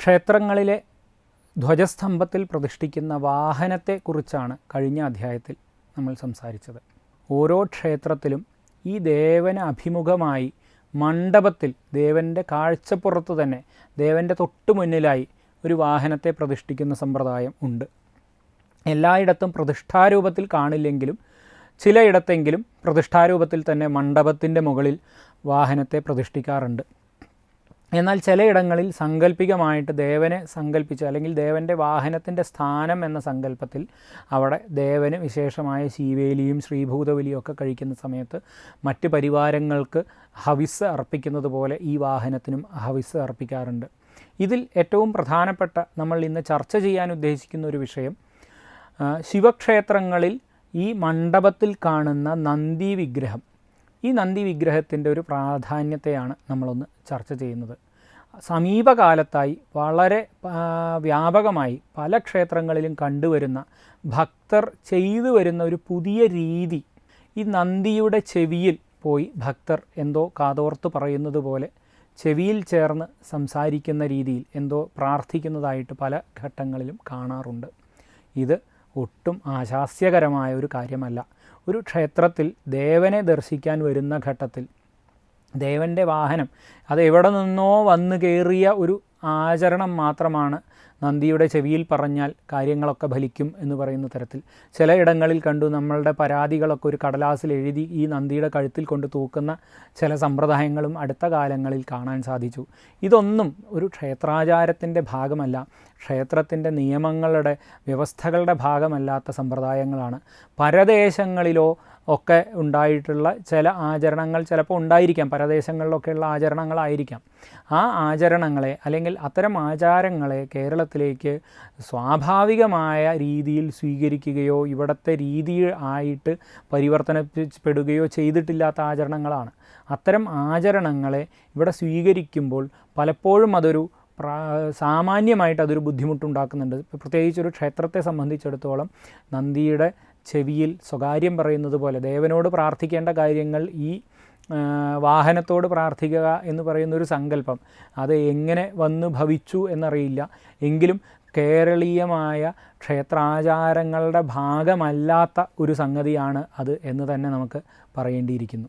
ക്ഷേത്രങ്ങളിലെ ധ്വജസ്തംഭത്തിൽ പ്രതിഷ്ഠിക്കുന്ന വാഹനത്തെക്കുറിച്ചാണ് കഴിഞ്ഞ അധ്യായത്തിൽ നമ്മൾ സംസാരിച്ചത്. ഓരോ ക്ഷേത്രത്തിലും ഈ ദേവന് അഭിമുഖമായി മണ്ഡപത്തിൽ ദേവന്റെ കാഴ്ചപ്പുറത്ത് തന്നെ ദേവന്റെ തൊട്ടു മുന്നിലായി ഒരു വാഹനത്തെ പ്രതിഷ്ഠിക്കുന്ന സമ്പ്രദായം ഉണ്ട്. എല്ലായിടത്തും പ്രതിഷ്ഠാരൂപത്തിൽ കാണില്ലെങ്കിലും ചിലയിടത്തെങ്കിലും പ്രതിഷ്ഠാരൂപത്തിൽ തന്നെ മണ്ഡപത്തിന്റെ മുകളിൽ വാഹനത്തെ പ്രതിഷ്ഠിക്കാറുണ്ട്. എന്നാൽ ചിലയിടങ്ങളിൽ സങ്കല്പികമായിട്ട് ദേവനെ സങ്കല്പിച്ച് അല്ലെങ്കിൽ ദേവന്റെ വാഹനത്തിന്റെ സ്ഥാനം എന്ന സങ്കല്പത്തിൽ അവിടെ ദേവന് വിശേഷമായ ശീവേലിയും ശ്രീഭൂതബലിയും ഒക്കെ കഴിക്കുന്ന സമയത്ത് മറ്റ് പരിവാരങ്ങൾക്ക് ഹവിസ് അർപ്പിക്കുന്നത് പോലെ ഈ വാഹനത്തിനും ഹവിസ് അർപ്പിക്കാറുണ്ട്. ഇതിൽ ഏറ്റവും പ്രധാനപ്പെട്ട നമ്മൾ ഇന്ന് ചർച്ച ചെയ്യാൻ ഉദ്ദേശിക്കുന്ന ഒരു വിഷയം ശിവക്ഷേത്രങ്ങളിൽ ഈ മണ്ഡപത്തിൽ കാണുന്ന നന്ദി വിഗ്രഹം. ഈ നന്ദി വിഗ്രഹത്തിന്റെ ഒരു പ്രാധാന്യത്തെയാണ് നമ്മളൊന്ന് ചർച്ച ചെയ്യുന്നത്. സമീപകാലത്തായി വളരെ വ്യാപകമായി പല ക്ഷേത്രങ്ങളിലും കണ്ടുവരുന്ന ഭക്തർ ചെയ്തു വരുന്ന ഒരു പുതിയ രീതി ഈ നന്ദിയുടെ ചെവിയിൽ പോയി ഭക്തർ എന്തോ കാതോർത്ത് പറയുന്നത് പോലെ ചെവിയിൽ ചേർന്ന് സംസാരിക്കുന്ന രീതിയിൽ എന്തോ പ്രാർത്ഥിക്കുന്നതായിട്ട് പല ഘട്ടങ്ങളിലും കാണാറുണ്ട്. ഇത് ഒട്ടും ആശാസ്യകരമായ ഒരു കാര്യമല്ല. ഒരു ക്ഷേത്രത്തിൽ ദേവനെ ദർശിക്കാൻ വരുന്ന ഘട്ടത്തിൽ ദേവന്റെ വാഹനം. അത് എവിടെ നിന്നോ വന്നു കയറിയ ഒരു ആചരണം മാത്രമാണ് നന്ദിയുടെ ചെവിയിൽ പറഞ്ഞാൽ കാര്യങ്ങളൊക്കെ ഫലിക്കും എന്ന് പറയുന്ന തരത്തിൽ. ചിലയിടങ്ങളിൽ കണ്ടു നമ്മളുടെ പരാതികളൊക്കെ ഒരു കടലാസിൽ എഴുതി ഈ നന്ദിയുടെ കഴുത്തിൽ കൊണ്ട് തൂക്കുന്ന ചില സമ്പ്രദായങ്ങളും അടുത്ത കാലങ്ങളിൽ കാണാൻ സാധിച്ചു. ഇതൊന്നും ഒരു ക്ഷേത്രാചാരത്തിന്റെ ഭാഗമല്ല. ക്ഷേത്രത്തിന്റെ നിയമങ്ങളുടെ വ്യവസ്ഥകളുടെ ഭാഗമല്ലാത്ത സമ്പ്രദായങ്ങളാണ്. പരദേശങ്ങളിലോ ഒക്കെ ഉണ്ടായിട്ടുള്ള ചില ആചരണങ്ങൾ ചിലപ്പോൾ ഉണ്ടായിരിക്കാം പരദേശങ്ങളിലൊക്കെയുള്ള ആചരണങ്ങളായിരിക്കാം. ആ ആചരണങ്ങളെ അല്ലെങ്കിൽ അത്തരം ആചാരങ്ങളെ കേരളത്തിലേക്ക് സ്വാഭാവികമായ രീതിയിൽ സ്വീകരിക്കുകയോ ഇവിടുത്തെ രീതി ആയിട്ട് പരിവർത്തനപ്പെടുകയോ ചെയ്തിട്ടില്ലാത്ത ആചരണങ്ങളാണ്. അത്തരം ആചരണങ്ങളെ ഇവിടെ സ്വീകരിക്കുമ്പോൾ പലപ്പോഴും അതൊരു സാമാന്യമായിട്ട് അതൊരു ബുദ്ധിമുട്ടുണ്ടാക്കുന്നുണ്ട്. പ്രത്യേകിച്ച് ഒരു ക്ഷേത്രത്തെ സംബന്ധിച്ചിടത്തോളം നന്ദിയുടെ ചെവിയിൽ സ്വകാര്യം പറയുന്നത് പോലെ ദേവനോട് പ്രാർത്ഥിക്കേണ്ട കാര്യങ്ങൾ ഈ വാഹനത്തോട് പ്രാർത്ഥിക്കുക എന്ന് പറയുന്നൊരു സങ്കല്പം. അത് എങ്ങനെ വന്ന് ഭവിച്ചു എന്നറിയില്ല. എങ്കിലും കേരളീയമായ ക്ഷേത്രാചാരങ്ങളുടെ ഭാഗമല്ലാത്ത ഒരു സംഗതിയാണ് അത് എന്ന് തന്നെ നമുക്ക് പറയേണ്ടിയിരിക്കുന്നു.